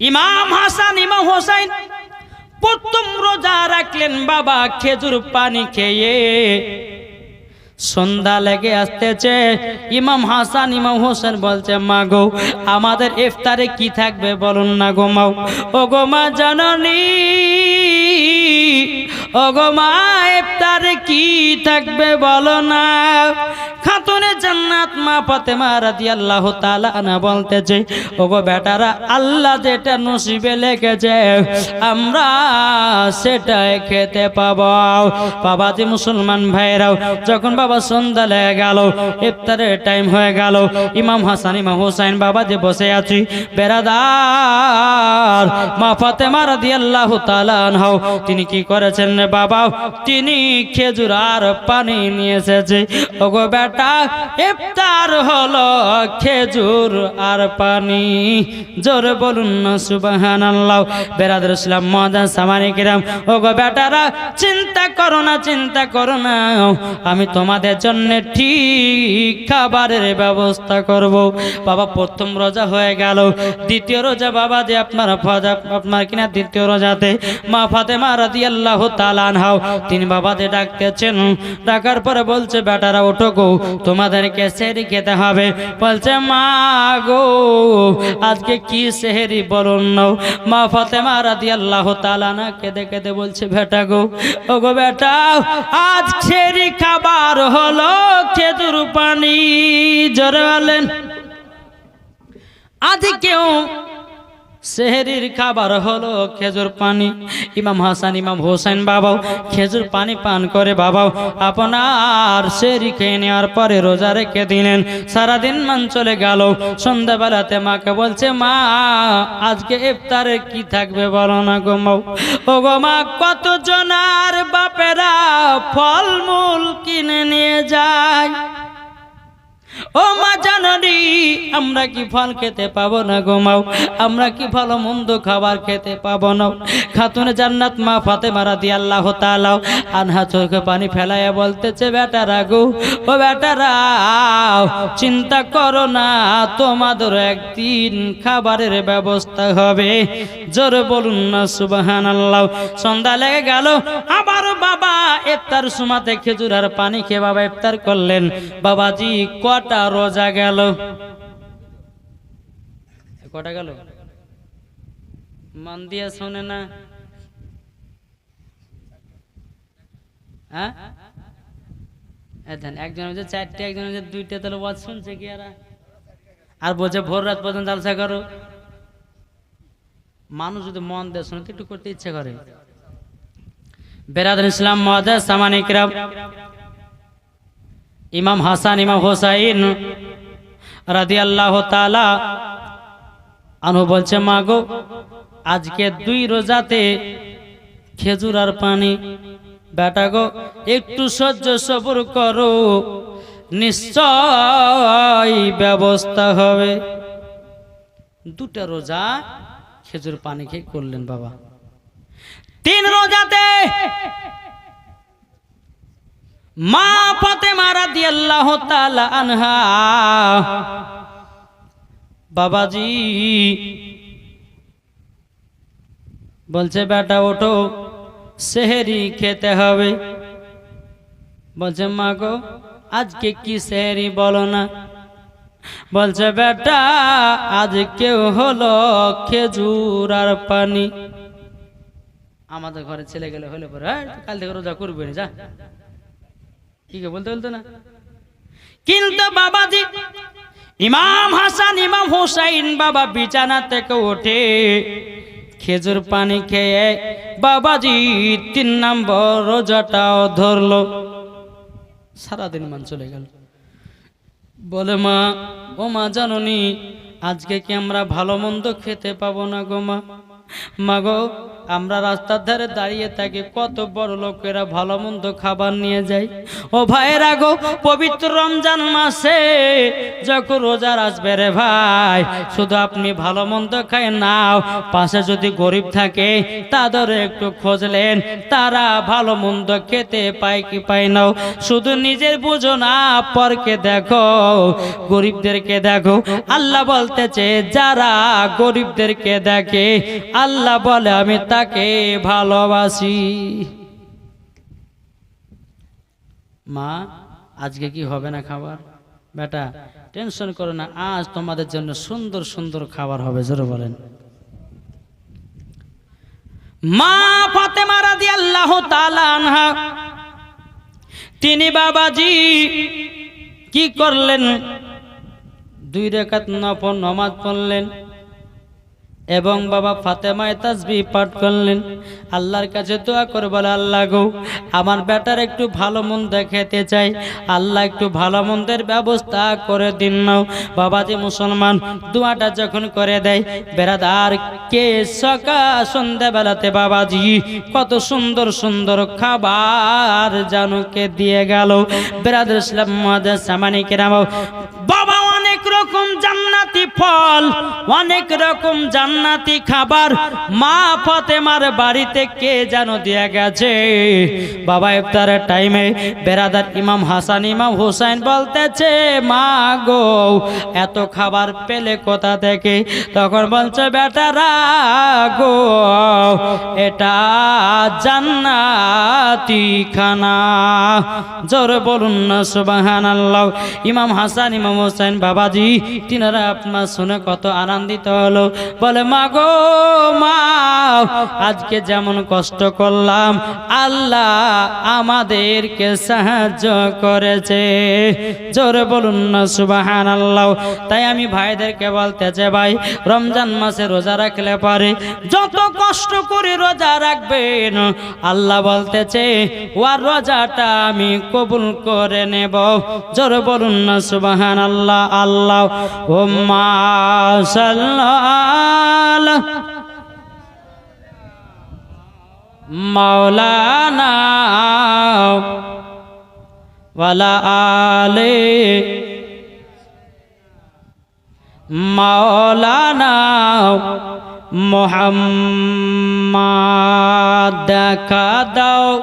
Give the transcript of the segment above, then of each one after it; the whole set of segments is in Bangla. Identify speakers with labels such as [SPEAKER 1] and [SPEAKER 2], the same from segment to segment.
[SPEAKER 1] ইমাম হাসান, ইমাম হোসাইন, প্রথম রোজা রাখলেন, বাবা খেজুর পানি খেয়ে সন্ধ্যা লেগে আসতেছে। ইমাম হাসান, ইমাম হোসেন বলছে, মা গো, আমাদের ইফতারে কি থাকবে বলুন না গো মাও ও গো মা জননী ও গো মা ইফতারে কি থাকবে বলো না? খাতুনে জান্নাত মা ফাতেমা রাদিয়াল্লাহু তাআলা আনা বলতেছে ও গো বেটারা, আল্লাহ যেটা নসিবে লেখেছে, আমরা সেটাই খেতে পাবো। বাবাজি মুসলমান ভাইরাও যখন বাবা সন্ধ্যা লেগে গেল, ইফতারের টাইম হয়ে গেল, ইমাম হাসান, ইমাম হোসাইন বাবা যে বসে আছি। বেড়াদার মা ফাতেমা রাদিয়াল্লাহু তাআলা আনহাও, তিনি কি করেছেন বাবা তিনি খেজুর আর পানি নিয়ে এসেছে। ওগো বেটা ইফতার হলো খেজুর আর পানি। জোরে বলুন না, সুবহানাল্লাহ। বেরাদুল ইসলাম মজা সামানি কিরাম, ওগো বেটারা, চিন্তা করো না, চিন্তা করো না। আমি তোমাদের জন্য ঠিক খাবারের ব্যবস্থা করব। বাবা, প্রথম রোজা হয়ে গেল। দ্বিতীয় রোজা বাবা যে আপনার ফাজা, আপনার কিনা দ্বিতীয় রোজাতে মা ফাতেমা রাদিয়াল্লাহু তাআলা আনহাও তিনি বাবাতে ডাকতেছেন। ডাকার পরে বলছে, বেটারা, ওঠো গো তোমাদেরকে সেহরি খেতে হবে। বলছে, মা গো, আজকে কি সেহেরি বলুন নাও মা ফাতেমা আল্লাহ তালা না কেঁদে কেঁদে বলছে, বেটা গো ও গো বেটা, আজ সেরি খাবার হলো খেজুর পানি। জোরে আজ কেউ সেহেরির খাবার হলো খেজুর পানি। ইমাম হাসান, ইমাম হোসেন বাবাও খেজুর পানি পান করে বাবাও। আপনার সেরি খেয়ে নেওয়ার পরে রোজা রেখে দিলেন, সারাদিন মান চলে গেল। সন্ধ্যাবেলাতে মাকে বলছে, মা, আজকে ইফতারে কি থাকবে বলো না গো মাও ও গো মা কত জনার বাপেরা ফলমূল কিনে নিয়ে যায়? ও মা জাননি আমরা কি ফল খেতে পাবো না গোমাও আমরা কি ভালো মন্দ খাবার খেতে পাবো না? খাতুনে জান্নাত মা ফাতে মারা দিয়ে আল্লাহ তালাও আনহা চোখে পানি ফেলাইয়া বলতেছে, বেটারা গো, ও বেটারা, চিন্তা করো না, তোমাদের একদিন খাবারের ব্যবস্থা হবে। জোরে বলুন না সুবাহান আল্লাহ সন্ধ্যা লেগে গেল, আবার বাবা ইফতার সুমাতে খেজুর আর পানি খেয়ে বাবা ইফতার করলেন। বাবাজি কটা রোজা গেল। কটা গেল? মন দিয়ে শোনে না। হ্যাঁ? একজন চারটে, একজন ওয়াজ শুনছে কি আর আর বলছে, ভোর রাত পর্যন্ত জালসা করো। মানুষ যদি মন দিয়ে শুনে একটু করতে ইচ্ছে করে। বেরাদ ইসলাম মহাদাস সামানিকরাম ইমাম হাসান, ইমাম হোসাইন রাদি আল্লাহ তালা আনু বলছে মা গো আজকে দুই রোজাতে খেজুর আর পানি। বেটা গো, একটু সহ্য সবর করো, নিশ্চয় ব্যবস্থা হবে। দুটা রোজা খেজুর পানি খেয়ে করলেন বাবা। তিন রোজাতে মা ফাতেমা রাদিয়াল্লাহু তাআলা আনহা। বাবাজি বলছে বেটা ওঠো সেহেরি খেতে হবে। বলছে মা গো আজকে কি সেহেরি বলো না? বলছে বেটা আজ কেউ হলো খেজুর আর পানি। আমাদের ঘরে ছেলে গেলে হলে পরে "এই, কাল থেকে রোজা করবে না যা। কি কে বলতে বলতো না? কিন্তু বাবাজি, ইমাম হাসান, ইমাম হুসাইন বাবা বিছানা থেকে ওঠে খেজুর পানি খেয়ে বাবাজি তিন নম্বর রোজাটাও ধরলো। সারাদিন মান চলে গেল। বলে, মা, ও মা, জাননি, আজকে কি আমরা ভালো মন্দ খেতে পাবো না গো মা গো আমরা রাস্তার ধারে দাঁড়িয়ে থাকি, কত বড় লোকেরা ভালো মন্দ খাবার নিয়ে যায়। ও ভাইয়েরা গো, পবিত্র রমজান মাসে যখন রোজার আসবে রে ভাই, শুধু আপনি ভালো মন্দ খায় নাও, পাশে যদি গরিব থাকে তাদের একটু খোঁজলেন, তারা ভালো মন্দ খেতে পায় কি পায় নাও শুধু নিজের বুঝো না পরকে দেখো, গরিবদেরকে দেখো। আল্লাহ বলতেছে, যারা গরিবদেরকে দেখে, আল্লাহ বলে, আমি তাকে ভালোবাসি। মা, আজকে কি হবে না খাবার? বেটা, টেনশন করো না, আজ তোমাদের জন্য সুন্দর সুন্দর খাবার হবে, জোরে বলেন। মা ফাতেমা রাদিয়াল্লাহু তাআলা আনহা, তিনি বাবাজি, কি করলেন? দুই রেখাত নফল নমাজ পড়লেন। এবং বাবা ফাতেমায় তাসবি পাঠ করলেন। আল্লাহর কাছে দোয়া করে বলে, আল্লাহ গো, আমার বেটার একটু ভালো মন্দ খেতে চাই। আল্লাহ একটু ভালো মন্দের ব্যবস্থা করে দিন নাও বাবাজি মুসলমান, দোয়াটা যখন করে দেয় বেড়াদার কে সকাল সন্ধ্যাবেলাতে বাবাজি কত সুন্দর সুন্দর খাবার জানুকে দিয়ে গেল। বেড়াদের ইসলাম মহাদাস সামানি কেরাম বাবা, অনেক রকম জান্নাতি ফল, অনেক রকম জান্নাতি খাবার। মা ফাতেমার বাড়িতে কে যেন দিয়ে গেছে? বাবা ইফতারের টাইমে বেরাদার ইমাম হাসান, ইমাম হুসাইন বলতেছে, মা গো, এত খাবার পেলে কোথা থেকে? তখন বলছে, বেটারা গো, এটা জান্নাতি খানা। জোরে বলুন না সুবাহান ইমাম হাসান, ইমাম হোসেন বাবাজি, তিনারা আপনার শুনে কত আনন্দিত হলো। বলে, মা গো, মা, আজকে যেমন কষ্ট করলাম, আল্লাহ আমাদেরকে সাহায্য করেছে। জোরে বলুন না সুবাহান আল্লাহ তাই আমি ভাইদেরকে বলতেছে, ভাই, রমজান মাসে রোজা রাখলে পারে যত কষ্ট করে রোজা রাখবেন, আল্লাহ বলতেছে ওয়ার রোজাটা আমি কবুল করে নেব। জোরে বলুন না সুবাহান আল্লাহ। আল্লাহ ও মা সাল্লাল্লাহ। মাওলানা ওয়ালা আলে। মাওলানা মোহাম্মদ দেখা দাও।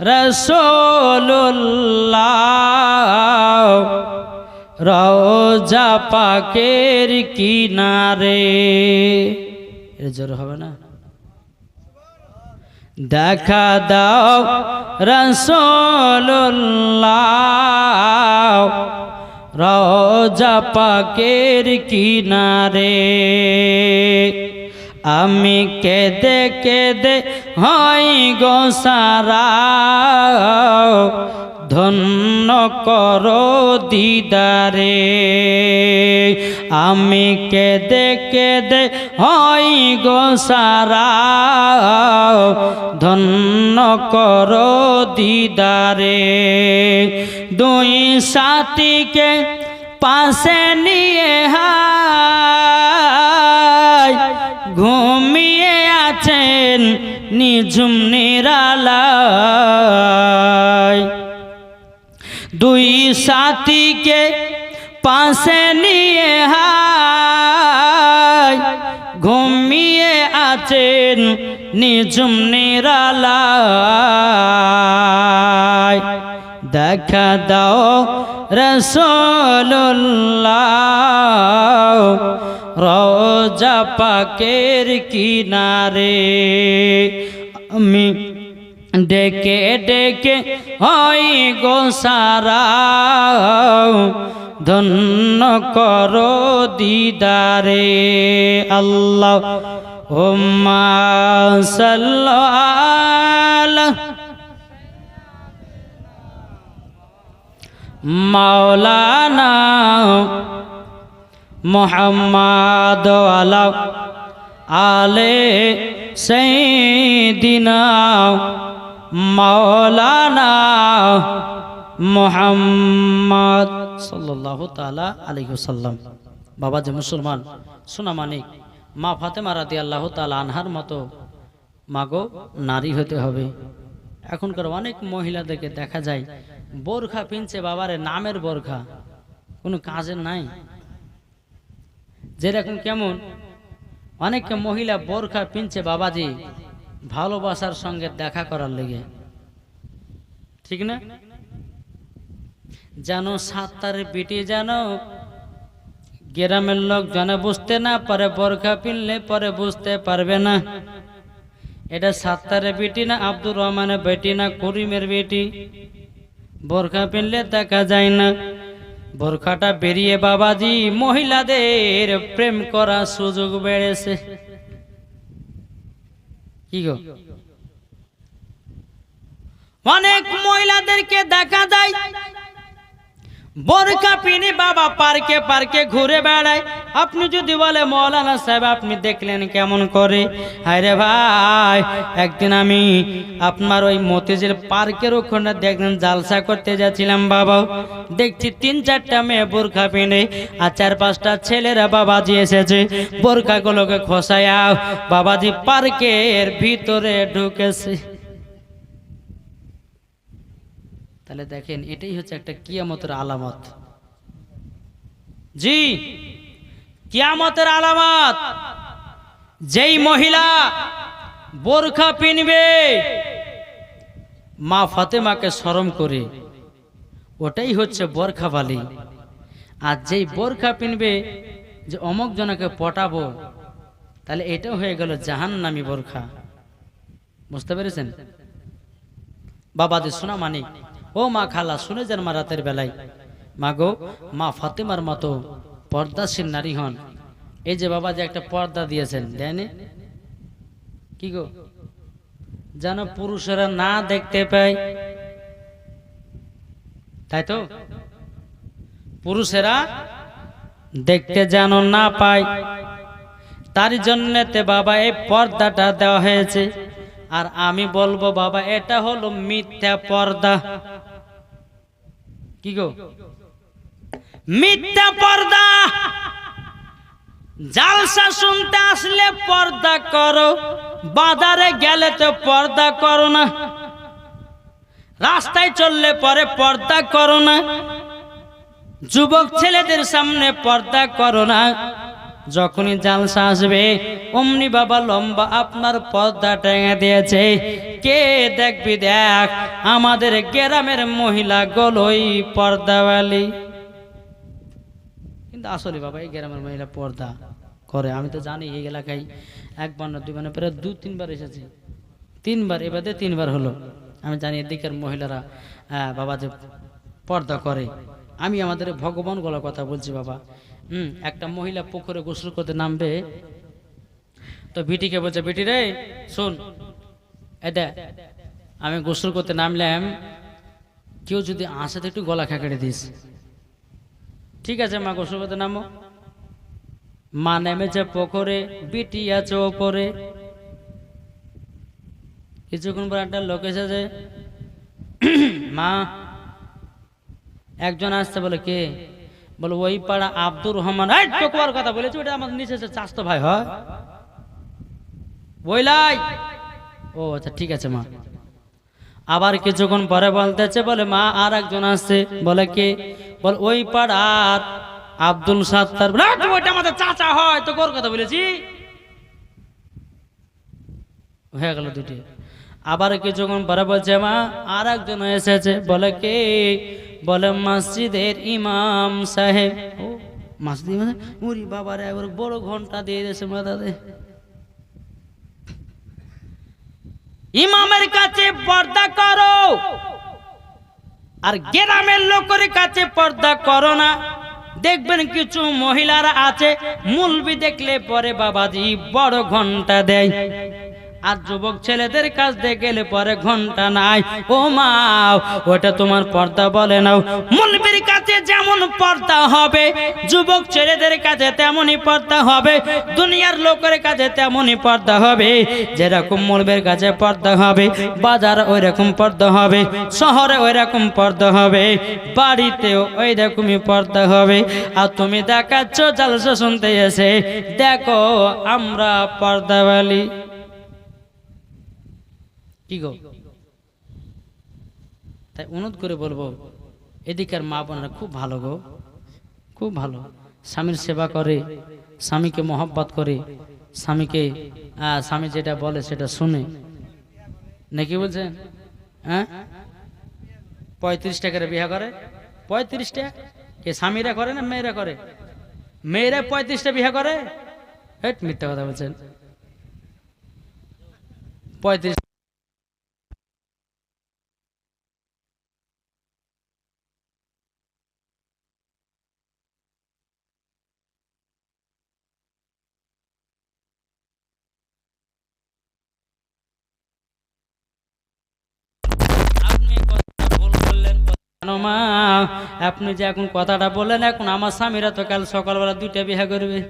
[SPEAKER 1] রসোল্লাহ রোজা পাকের কিনারে। এর জোর হবে না? দেখা দাও রসোল্লাহ রোজা পাকের কিনারে। আমি কেদে কেদে হয় গো সারা ধন্য করো দিদারে। আমি কেদে কেদে হই গো সারা। ধন্য করো দিদারে। দুই সাথীকে পাশে নিয়ে হাই ঘুমিয়ে আছেন নিঝুম নিরালায় সাথীকে পাশে নিয়ে হাই ঘুমিয়ে আছেন নিঝুম নিরালায়। দেখা দাও রসোল্লাহ রোজা পাকের কিনারে। আমি ডেকে ডেকে হই গো সারা ধন্য করো দিদারে আল্লাহ। ওম্মা সাল্লাল্লাহ। মাওলানা মোহাম্মদ আলা আলে সেইদিনা মাওলানা মোহাম্মদ সাল্লাহ তালা আলিহাল্লাম বাবা যে মুসলমান, সোনা মানিক, মা ফাতেমা রাদি আল্লাহ তালা আনহার মতো মাগো নারী হতে হবে। এখনকার অনেক মহিলাদেরকে দেখা যায়, বোরখা পিনছে বাবারে নামের বোরখা, কোনো কাজের নাই। যেরকম কেমন অনেক মহিলা বোরখা পিনছে বাবাজি ভালোবাসার সঙ্গে দেখা করার লেগে। ঠিক না? যেন সাতটার পিটি যেন গ্রামের লোক যেন বুঝতে না পারে, বরখা পিনলে পরে বুঝতে পারবে না। এটা সাত্তারের বেটি না, আব্দুর রহমানের বেটি না, করিমের বেটি। বোরখা পিনলে দেখা যায় না। বোরখাটা বেরিয়ে বাবাজি, মহিলাদের প্রেম করার সুযোগ বেড়েছে। অনেক মহিলাদেরকে দেখা যায় বোরকা পিনে বাবা পার্কে পার্কে ঘুরে বেড়ায়। আপনি যদি বলে, মৌলানা সাহেব, আপনি দেখলেন কেমন করে? আরে ভাই, একদিন আমি আপনার ওই মতিঝিল পার্কের ওখানে দেখলেন জালসা করতে যাচ্ছিলাম বাবা। দেখছি তিন চারটা মেয়ে বোরখা পিনে, আর চার পাঁচটা ছেলেরা বাবাজি এসেছে। বোরখাগুলোকে খসায়া বাবাজি পার্কের ভিতরে ঢুকেছে। তাহলে দেখেন, এটাই হচ্ছে একটা কিয়ামতের আলামত। জি, কিয়ামতের আলামত। যেই মহিলা বোরখা পিনবে, মা ফাতেমাকে স্মরণ করে, ওটাই হচ্ছে বোরখা বালি। আর যেই বোরখা পিনবে, যে অমুক জনকে পটাবো, তাহলে এটাও হয়ে গেল জাহান্নামি বোরখা। বুঝতে পেরেছেন? বাবাদের শোনা মানিক। ও মা খালা, শুনে যান মা রাতের বেলায় মা গো মা ফাতেমার মতো পর্দাশীল নারী হন। এই যে বাবা যে একটা পর্দা দিয়েছেন দেয়নি কি গো? যেন পুরুষেরা না দেখতে পায়। তাই তো? পুরুষেরা দেখতে যেন না পায়। তার জন্যতে বাবা এই পর্দাটা দেওয়া হয়েছে। আর আমি বলব, বাবা, এটা হলো মিথ্যা পর্দা। কি গো? মিথ্যা পর্দা। জালসা শুনতে আসলে পর্দা করো, বাজারে গেলে তো পর্দা করো না। রাস্তায় চললে পরে পর্দা করো না। যুবক ছেলেদের সামনে পর্দা করো না। যখনই জালসা আসবে, অমনি বাবা লম্বা আপনার পর্দা টেঙে দিয়েছে। কে দেখবি দেখ, আমাদের গ্রামের মহিলা গলই পর্দাওয়ালি। কিন্তু আসলে বাবা, এই গ্রামের মহিলা পর্দা করে, আমি তো জানি এই এলাকায় একবার না দুইবার প্রায় দু, তিনবার এসেছে। তিনবার এবারে তিনবার হলো। আমি জানি এদিকের মহিলারা বাবা যে পর্দা করে। আমি আমাদের ভগবান গলা কথা বলছি বাবা। হুম, একটা মহিলা পুকুরে গোসল করতে নামবে, তো বিটিকে বলছে, বিটি রে, শোন এটা আমি গোসল করতে নামলাম, কেউ যদি আসে তো একটু গলা খেঁকড়ে দিস। ঠিক আছে, মা, গোসল করতে নামো। মা নেমেছে পুকুরে, বিটি আছে ওপরে কিছুক্ষণ পর একটা লোক এসেছে মা, একজন আসছে। বলে, কে? বলে, ওই পাড়া আব্দুর রহমান টকুয়ার কথা বলেছি, ওটা আমার নিচে চাস্ত ভাই, হয়? বইলাই। ও আচ্ছা ঠিক আছে, মা। আবার কিছুক্ষণ পরে বলতেছে, বলে, মা, আর একজন আসছে। বলে, কে? বল, ওই পাড়ার আব্দুল সাত্তার। ওইটা আমাদের চাচা হয় তো কোর কথা বলেছি। হয়ে গেল দুটি। আবার কিছুক্ষণ পরে বলছে, মা, আর একজন এসেছে। বলে, কে? বলে মসজিদের ইমাম সাহেব। ও মসজিদ উরি বাবার, একবার বড় ঘণ্টা দিয়ে দিয়েছে মাথাতে ইমামের কাছে পর্দা করো। আর গ্রামের লোকের কাছে পর্দা করো না। দেখবেন কিছু মহিলারা আছে, মুলবি দেখলে পরে বাবাজি বড় ঘণ্টা দেয়। আর যুবক ছেলেদের কাছ দিয়ে পরে ঘণ্টা নাই। ও মা, ওটা তোমার পর্দা বলে নাও। মুলবির কাছে যেমন পর্দা হবে, যুবক ছেলেদের কাছে তেমনই পর্দা হবে, দুনিয়ার লোকের কাছে তেমনই পর্দা হবে। যেরকম মুলবের কাছে পর্দা হবে, বাজার ওই রকম পর্দা হবে, শহরে ওই রকম পর্দা হবে, বাড়িতেও ওই রকমই পর্দা হবে। আর তুমি দেখাচ্ছ, জালসা শুনতে এসে, দেখো আমরা পর্দাওয়ালি। কি গো? তাই অনুরোধ করে বলব, এদিকার মা বোনেরা খুব ভালো গো। খুব ভালো। স্বামীর সেবা করে, স্বামীকে মহব্বত করে, স্বামীকে স্বামী যেটা বলে সেটা শুনে। নাকি বলছেন? হ্যাঁ? পঁয়ত্রিশ টাকার বিয়ে করে? পঁয়ত্রিশটা? কে স্বামীরা করে না মেয়েরা করে? মেয়েরা পঁয়ত্রিশটা বিয়ে করে? হেট, মিথ্যা কথা বলছেন। পঁয়ত্রিশ মা, আপনি যে এখন কথাটা বললেন, এখন আমার স্বামীরা তো কাল সকালবেলা দুইটা বিয়ে করবে।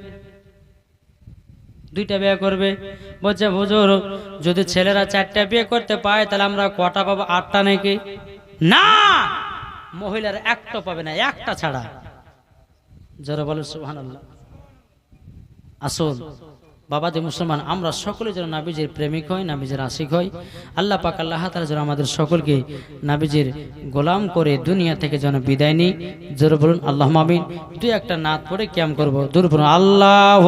[SPEAKER 1] দুইটা বিয়ে করবে। বলছে, হুজুর, যদি ছেলেরা চারটা বিয়ে করতে পায়, তাহলে আমরা কটা পাবো, আটটা নাকি? না! মহিলার একটা পাবে না, একটা ছাড়া। যারা বলে সুহান আল্লাহ আসল বাবাদের মুসলমান, আমরা সকলে যেন নাবিজের প্রেমিক হই, নাবিজের আশিক হই। আল্লাহ পাক আল্লাহ তালা যেন আমাদের সকলকে নাবিজের গোলাম করে দুনিয়া থেকে যেন বিদায় নিই জোর বলুন আল্লাহ মামিন দুই একটা নাত পড়ে ক্যাম করব। দূর বলুন আল্লাহ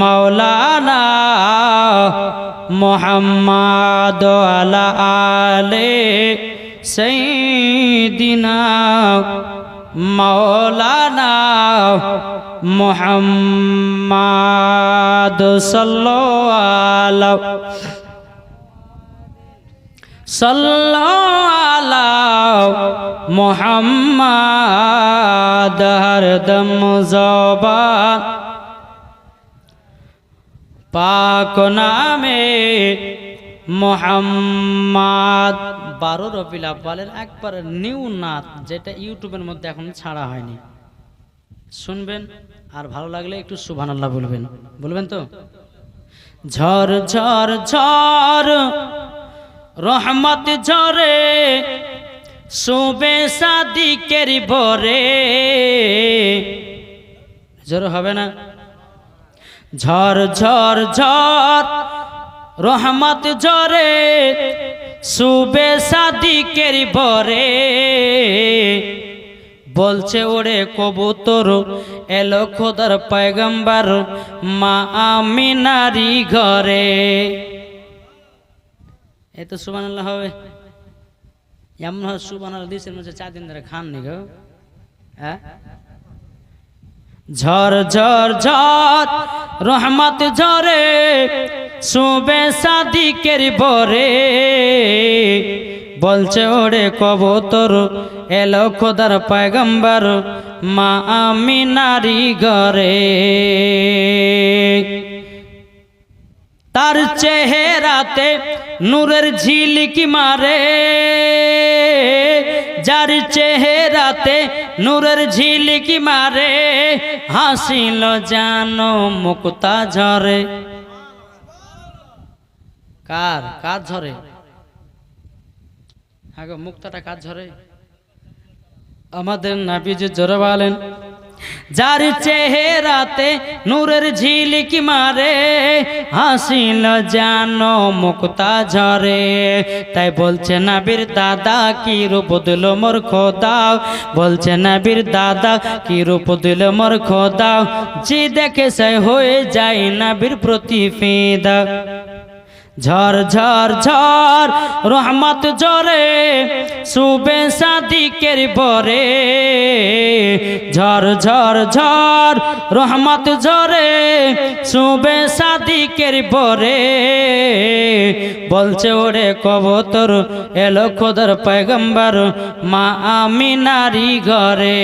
[SPEAKER 1] মৌলানা মোহাম্মদ আলা আলে সঈদিনা মৌলানা মোহাম্মদ সাল্লাল্লাহু মোহাম্মদ হরদম জবান পাক নামে মোহাম্মদ বারো রবিল আব্বালের একবার নিউ নাথ যেটা ইউটিউবের মধ্যে এখন ছাড়া হয়নি। শুনবেন, আর ভালো লাগলে একটু সুবহানাল্লাহ বলবেন। বলবেন তো? ঝড় ঝড় ঝড়, রহমত ঝরে শুবে সাদিকের ভরে। জোর হবে না? ঝড় ঝড় ঝড়, রহমত ঝরে শুবে সাদিকের ভরে। বলছে, ওরে কবুতর, এলো খোদার পয়গম্বর, মা আমিনারি ঘরে। এ তো সুবান আল্লাহ হবে। এমন হয় সুবান আল্লাহ দিয়েছেন মধ্যে চার দিন ধরে খান নি গো। হ্যাঁ? ঝড় ঝড় ঝড় রহমত ঝরে। শুবে সাদিকের বরে বলছে, ওরে কবুতর, এলো খোদার পয়গম্বর, মা আমি নারী ঘরে। তার চেহারাতে নূরের ঝিলিকি মারে, যার চেহারাতে নূরের ঝিলিকি মারে, হাসিল জানো মুক্তা ঝরে। কার? কার ঝরে? আগে মুক্তাটা কার ঝরে? আমাদের নাবিজ জোরে বলেন, যার চেহারাতে নূরের ঝিলিকি মারে, হাসিল জানো মুক্তা ঝরে। তাই বলছে নাবির দাদা, কি রূপ দিল মোর খোদাও বলছে নাবির দাদা, কি রূপ দিল মোর খোদাও যে দেখে সে হয়ে যায় নাবির প্রতি ফিদা ঝড় ঝড় ঝড় রহমত জরে সুবে সাদিকের বরে ঝড় ঝড় ঝড় রহমত জরে সুবে সাদিকের বরে বলছে, ওরে কবতর, এলো খোদর পয়গম্বর, মা আমি নারী ঘরে।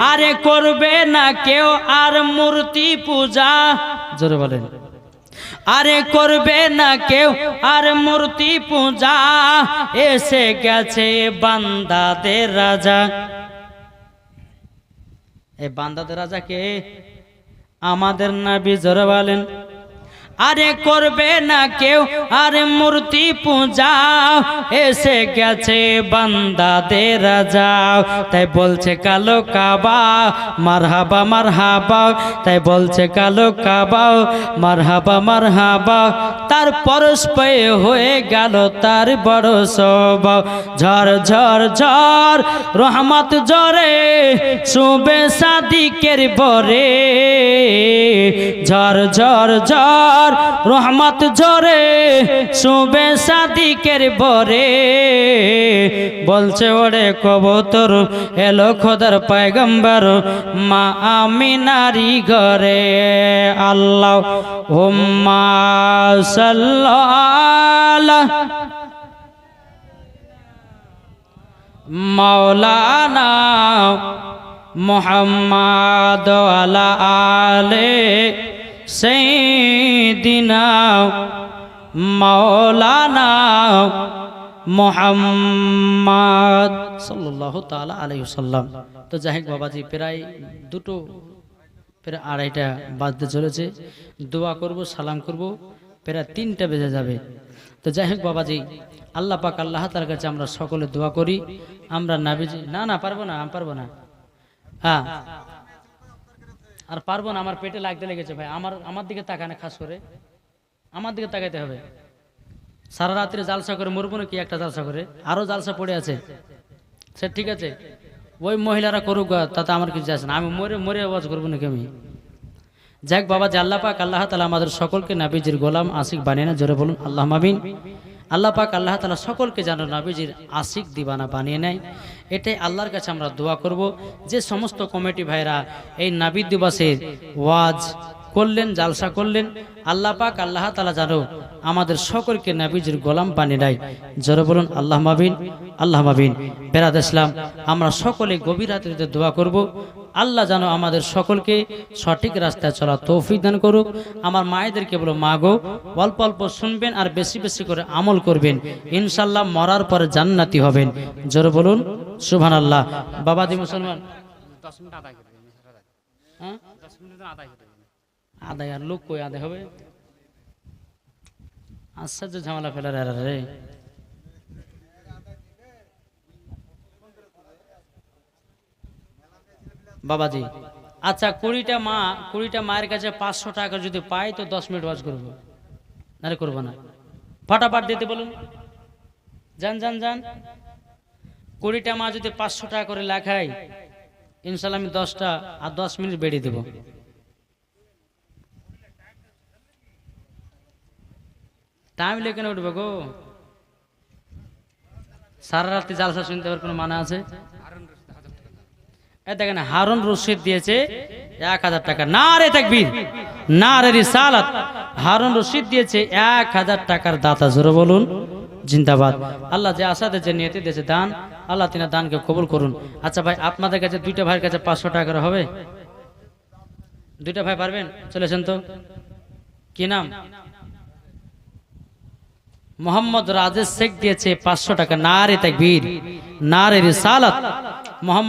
[SPEAKER 1] আরে করবে না কেউ আর মূর্তি পূজা। জোরে বলেন। আরে করবে না কেউ, আর মূর্তি পূজা, এসে গেছে বান্দাদের রাজা। এ বান্দাদের রাজাকে আমাদের নাবি জোরে বলেন। আরে করবে না কেউ, আরে মূর্তি পূজা, এসে গেছে বান্দাদের যাও তাই বলছে কালো কাবা, মারহাবা মারহাবা। তাই বলছে কালো কাবা, মারহাবা মারহাবা। তার পরশ পেয়ে হয়ে গেল তার বড় স্বভাব ঝড় ঝড় ঝড়, রহমত জরে শুবে সাদিকের বরে ঝড় ঝড় ঝড় রহমত ঝরে শুবে সাদিকের বরে। বলছে, ওরে কবতর, এলো খোদার পায়গম্বর, মা আমি নারী ঘরে। আল্লাহ, হুম্মা সাল্লাল্লাহ। মাওলানা মোহাম্মদ আলা আলে সেইদিনা মাওলানা মোহাম্মদ সাল্লাহ তালা আলাইসাল্লাম তো যাই হোক বাবাজি, প্রায় দুটো, প্রায় আড়াইটা বাজতে চলেছে। দোয়া করব, সালাম করব, প্রায় তিনটা বেজে যাবে। তো যাই হোক বাবাজি, আল্লাহ পাক আল্লাহ তার কাছে আমরা সকলে দোয়া করি। আমরা নাবিজি, না না, পারব না পারব না। হ্যাঁ আর পারব না, আমার পেটে লাগতে লেগেছে ভাই। আমার আমার দিকে তাকানে খাস করে। আমার দিকে তাকাইতে হবে। সারা রাত্রে জালসা করে মরবো না কি একটা জালসা করে? আরও জালসা পড়ে আছে। সে ঠিক আছে। ওই মহিলারা করুক, তাতে আমার কিছু আছে না। আমি মরে মরে আওয়াজ করব নাকি আমি? যাক বাবা, যে আল্লাহ পাক, আল্লাহ তালা আমাদের সকলকে নাবিজির গোলাম, আশিক বানিয়ে না জোরে বলুন আল্লাহ মাবিন আল্লাহ পাক আল্লাহ তালা সকলকে যেন নাবিজির আশিক দিবানা বানিয়ে নেয়। এটাই আল্লাহর কাছে আমরা দোয়া করব যে সমস্ত কমিটি ভাইরা এই নাবিদ দিবসের ওয়াজ করলেন, জালসা করলেন, আল্লাহ পাক আল্লাহ তালা জানো আমাদের সকলকে নাবিজির গোলাম বানিয়ে নেয়। জোরে বলুন আল্লাহ মাবিন আল্লাহ মাবিন বেরাদ ইসলাম, আমরা সকলে গভীর রাত্রিতে দোয়া করব। আল্লাহ যেন আমাদের সকলকে সঠিক রাস্তায় চলা তৌফিক দান করুক। আমার মায়েদেরকে বলো মা গো অল্প অল্প শুনবেন আর বেশি বেশি করে আমল করবেন। ইনশাল্লাহ মরার পরে জান্নাতি হবেন। জোরে বলুন সুবহান আল্লাহ বাবাদি মুসলমান হ্যাঁ? আদায় আর লোক কই আদায় হবে? আশ্চর্য ঝামেলা ফেলার রে। বাবাজি আচ্ছা কুড়িটা মা, কুড়িটা মায়ের কাছে পাঁচশো টাকা যদি পাই, তো দশ মিনিট ওয়াজ করব। নারে করব না। ফাটাফাট দিতে বলুন। যান যান যান। কুড়িটা মা যদি পাঁচশো টাকা করে লেখাই ইনশাল্লাহ আমি দশটা আর দশ মিনিট বেড়ে দেবো। টাইম লেখে উঠবে গো। সারা রাত্রি জালসা শুনতে পারার কোনো মানে আছে? দেখেন, হারুন রশিদ দিয়েছে এক হাজার টাকা। না রে তাকবীর না রে রিসালাত। হারুন রশিদ দিয়েছে এক হাজার টাকার দাতা, জোরে বলুন। জিন্দাবাদ। আল্লাহ যে আশাতে যে নিয়তি দিয়েছে দান, আল্লাহ তিনা দানকে কবুল করুন। আচ্ছা ভাই, আপনাদের কাছে দুইটা ভাইয়ের কাছে পাঁচশো টাকা করে হবে? দুইটা ভাই পারবেন? চলেছেন তো। কি নাম? মোহাম্মদ রাজেশ শেখ দিয়েছে পাঁচশো টাকা। না রে তাকবীর না রে রিসালাত। মোহাম্মদ